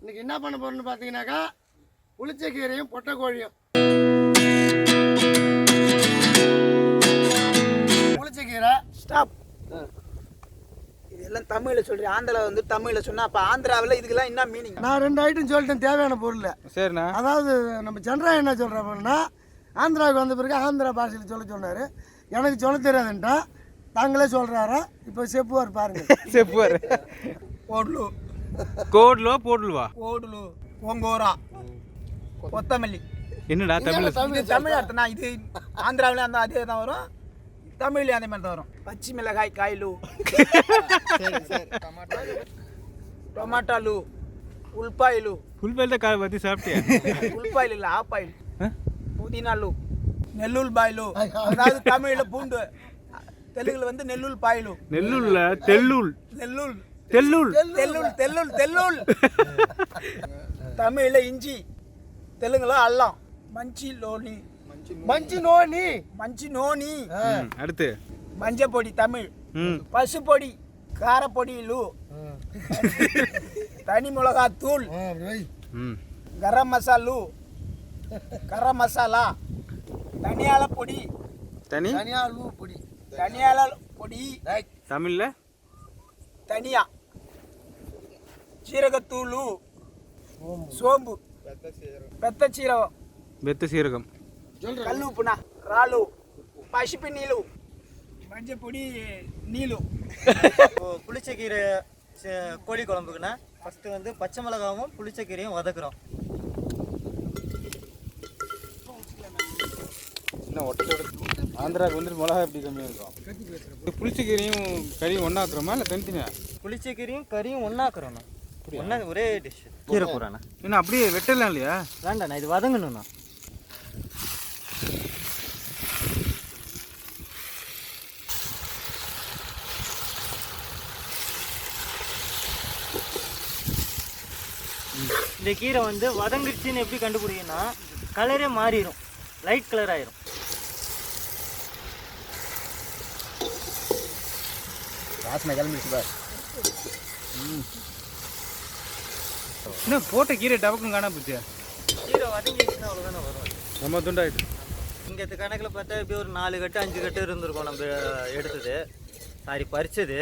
இன்றைக்கி என்ன பண்ண போகிறோன்னு பார்த்தீங்கன்னாக்கா புளிச்சக்கீரையும் பொட்டைக்கோழியும். புளிச்சக்கீரை ஸ்டாப் இதெல்லாம் தமிழில் சொல்கிறேன் ஆந்திரா வந்து தமிழில் சொன்னால் அப்போ ஆந்திராவில் இதுக்கெல்லாம் என்ன மீனிங் நான் ரெண்டு ஐட்டம் சொல்லிட்டேன் தேவையான பொருள் சரிண்ணா. அதாவது நம்ம சந்திரா என்ன சொல்கிறோம்னா ஆந்திராவுக்கு வந்த பிறகு ஆந்திரா பாஷையில் சொல்ல சொன்னார். எனக்கு சொல்ல தெரியாதுன்ட்டா தாங்களே சொல்கிறாரா இப்போ செப்புவார் பாருங்கள் செப்புவார். ஒன்று கோடுலோ போடுலுவா? கோடுலு ஓங்கோரா கொத்தமல்லி. என்னடா தமிழ்? தமிழ்? தமிழ் நான் இது ஆந்திராவில அந்த அதே தான் வரும். தமிழ்லேயும் அதே மாதிரி தான் வரும். பச்சை மிளகாய் காயிலு. டொமாட்டாலு உள்பாயிலு உள்பாயில் தான் காய் பற்றி சாப்பிட்டேன் உள்பாயில் இல்லை ஆப்பாயில் புதினாலு நெல்லுள் பாயிலு அதாவது தமிழில் பூண்டு. தெலுங்குல வந்து நெல்லுள் பாயிலு நெல்லுள்ள தெல்லுள். நெல்லுள். தெல்லுள் தெல்லுள் தெல்லுள் தெல்லுள் தமிழில் இஞ்சி தெலுங்குல அல்லாம். மஞ்சி லோனி. மஞ்சி நோனி. மஞ்சி நோனி. அடுத்து. மஞ்சப்பொடி தமிழ். பசுப்பொடி காரப்பொடி லூ. தனி மிளகா தூள் கரம் மசாலு. கரம் மசாலா. தனியால பொடி. தனி? தனியால பொடி. தனியால பொடி. தமிழ்ல? தனியா. சீரகத்தூள் சோம்பு. பெத்த சீரகம். பெத்த சீரகம். கல் உப்புனா ராலு பசுப்பு நீலு மஞ்சப்பொடி நீலு புளிச்சக்கீரை கோழி குழம்புக்குன்னா ஃபஸ்ட்டு வந்து பச்சை மிளகாவும் புளிச்சக்கீரையும் வதக்குறோம். என்ன ஒட்டோட ஆந்திராவுக்கு வந்துட்டு மிளகா எப்படி கம்மியாக இருக்கும். புளிச்சக்கீரையும் கறியும் ஒன்றாக்குறோமா இல்லை தனித்தனியாக புளிச்சக்கீரையும் கறியும் ஒன்றாக்குறோண்ணா ஒன்றா ஒரே டிஷ் கீரை போகிறாண்ணா என்ன அப்படியே வெட்டலாம் இல்லையா? வேண்டாண்ணா இது வதங்கணுண்ணா இந்த கீரை வந்து வதங்கிருச்சுன்னு எப்படி கண்டுபிடிக்குன்னா கலரே மாறிடும் லைட் கலர் ஆயிரும். என்ன போட்ட கீரை டபக்குன்னு காணா போச்சியா கீரை வதங்கிடுச்சுன்னா அவ்வளோதானே வரும். ரொம்ப துண்டாயிட்டு இங்கே கணக்கில் பார்த்தா எப்படி ஒரு நாலு கட்டு அஞ்சு கட்டு இருந்திருக்கும் நம்ம எடுத்தது. சாரி பறிச்சது.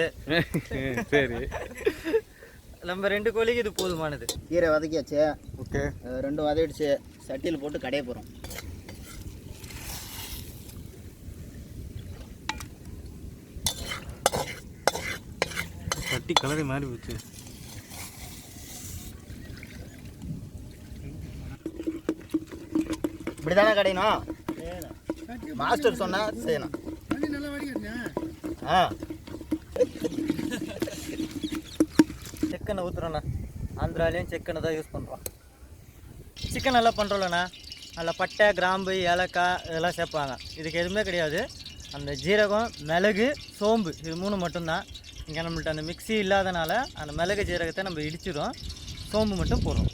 சரி. நம்ம ரெண்டு கோழிக்கு இது போதுமானது. கீரை வதக்கியாச்சு. ஓகே. அஹ் ரெண்டும் வதக்கிடுச்சு. சட்டியில் போட்டு கடைய போகிறோம் கட்டி கலரே மாறி போச்சு. இப்படி தானே கிடையணும்? மாஸ்டர் சொன்னா செய்யணும். ஆ. சிக்கனை ஊற்றுறோண்ணா ஆந்திராலேயும் சிக்கனை தான் யூஸ் பண்ணுறோம் சிக்கன் நல்லா பண்ணுறோம்லண்ணா அதில் பட்டை கிராம்பு ஏலக்காய் இதெல்லாம் சேர்ப்பாங்க. இதுக்கு எதுவுமே கிடையாது. அந்த ஜீரகம் மிளகு சோம்பு இது மூணு மட்டும்தான். இங்கே நம்மள்ட்ட அந்த மிக்சி இல்லாதனால அந்த மிளகு ஜீரகத்தை நம்ம இடிச்சிடும். சோம்பு மட்டும் போடுறோம்.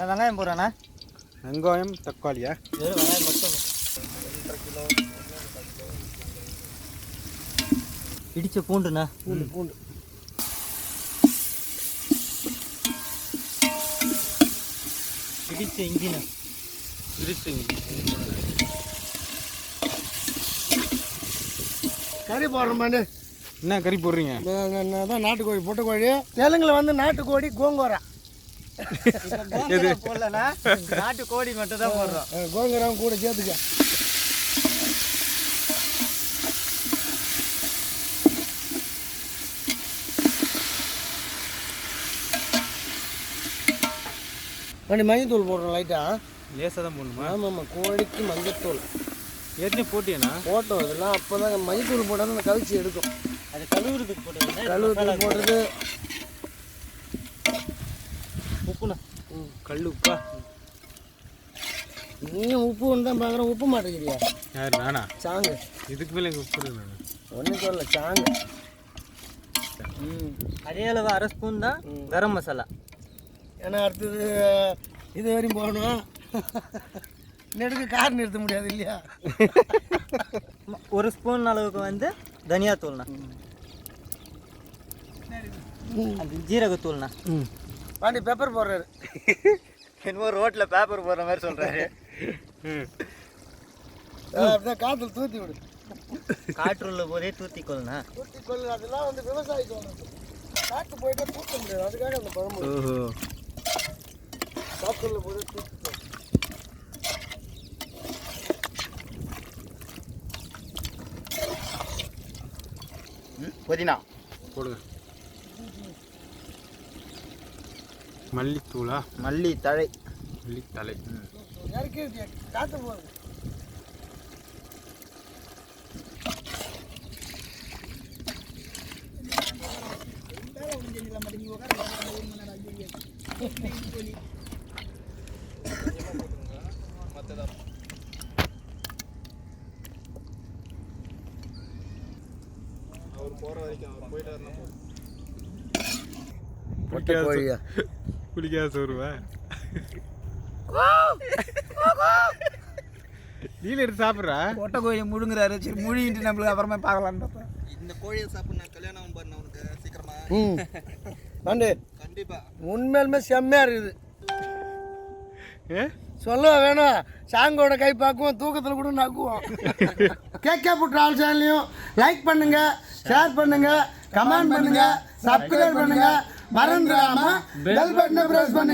நான் வெங்காயம் போடுறேண்ணா. வெங்காயம் தக்காளியா? வெறும் வெங்காயம் மட்டும். இடிச்ச பூண்டுண்ணா. பூண்டு பூண்டு. இடிச்ச இஞ்சிண்ணா. கறி போடுறோமான்னு என்ன கறி போடுறீங்க? தான் நாட்டுக்கோழி பொட்டைக்கோழி. தெலுங்குல வந்து நாட்டுக்கோழி கோங்கோரா. போடலண்ணா நாட்டு கோழி மட்டும் தான் போடுறோம். அஹ் கோங்கோராவும் கூட சேர்த்துக்க. மணி மஞ்சத்தூள் போடுறோம் லைட்டாக லேசாக தான் போடணுமா? ஆமாம் ஆமாம் கோழிக்கு மஞ்சத்தூள். ஏற்கனவே போட்டியாண்ணா? போட்டோம் இதெல்லாம் அப்போ தான் மஞ்சத்தூள் போட்டால் அந்த கவிச்சி எடுக்கும். அது கழுவுறதுக்கு போட்டு கழுவுத்தூள் போடுறது உப்புண்ணா. கல் உப்பா? நீயும் உப்பு தான் பார்க்குறேன் உப்பு மாட்டேங்கிறியா யார் நானா? சாங்கு. இதுக்கு மேலே எங்கள் உப்பு நான்? ஒன்றும் சொல்லல சாங்கு. ம் அதே அளவு அரை ஸ்பூன் தான் கரம் மசாலா. ஏன்னா அடுத்தது இது வரையும் போகணும் நெடுக்கு கார் நிறுத்த முடியாது இல்லையா? ஒரு ஸ்பூன் அளவுக்கு வந்து தனியாத்தூள்ண்ணா. அந்த ஜீரகத்தூள்ண்ணா. ம். பாண்டி பெப்பர் போடுறாரு. என்னமோ ரோட்டில் பேப்பர் போடுற மாதிரி சொல்கிறாரு அப்படிதான் காற்றுல தூத்தி விடு. காற்றுள்ள போதே தூத்திக்கொள்ண்ணா தூத்தி கொள்ளு அதெல்லாம் வந்து விவசாயிக்கு வளர்ந்து காட்டு போயிட்டா தூக்க முடியாது. அதுக்காக அந்த பழமொழி ஓஹோ. காற்றுல போய் தூத்தி புதினா. போடுங்க. மல்லித்தூளா? மல்லி தழை மல்லித்தலை இறக்கி விட்டியா? காத்து போகுது மொட்டை கோழியா குளிக்காத சோறுவா? நீல எடுத்து சாப்பிட்றா? கொட்டை கோழி முழுங்குறாரு. சரி முழுங்கிட்டு நம்மளுக்கு அப்புறமா பார்க்கலான்னு பார்த்தேன் ம். பாண்டி உண்மையிலுமே செம்மையா இருக்குது. ஏ? சொல்ல வேணும்? சாங்கோட கை பார்க்குவோம் தூக்கத்தில் கூட நக்குவோம். கேட்க புட்டு ஆல் சேனலையும் லைக் பண்ணுங்க ஷேர் பண்ணுங்க கமெண்ட் பண்ணுங்க சப்ஸ்கிரைப் பண்ணுங்க. மறந்துடாம பெல் பட்டனை பிரஸ் பண்ணுங்க.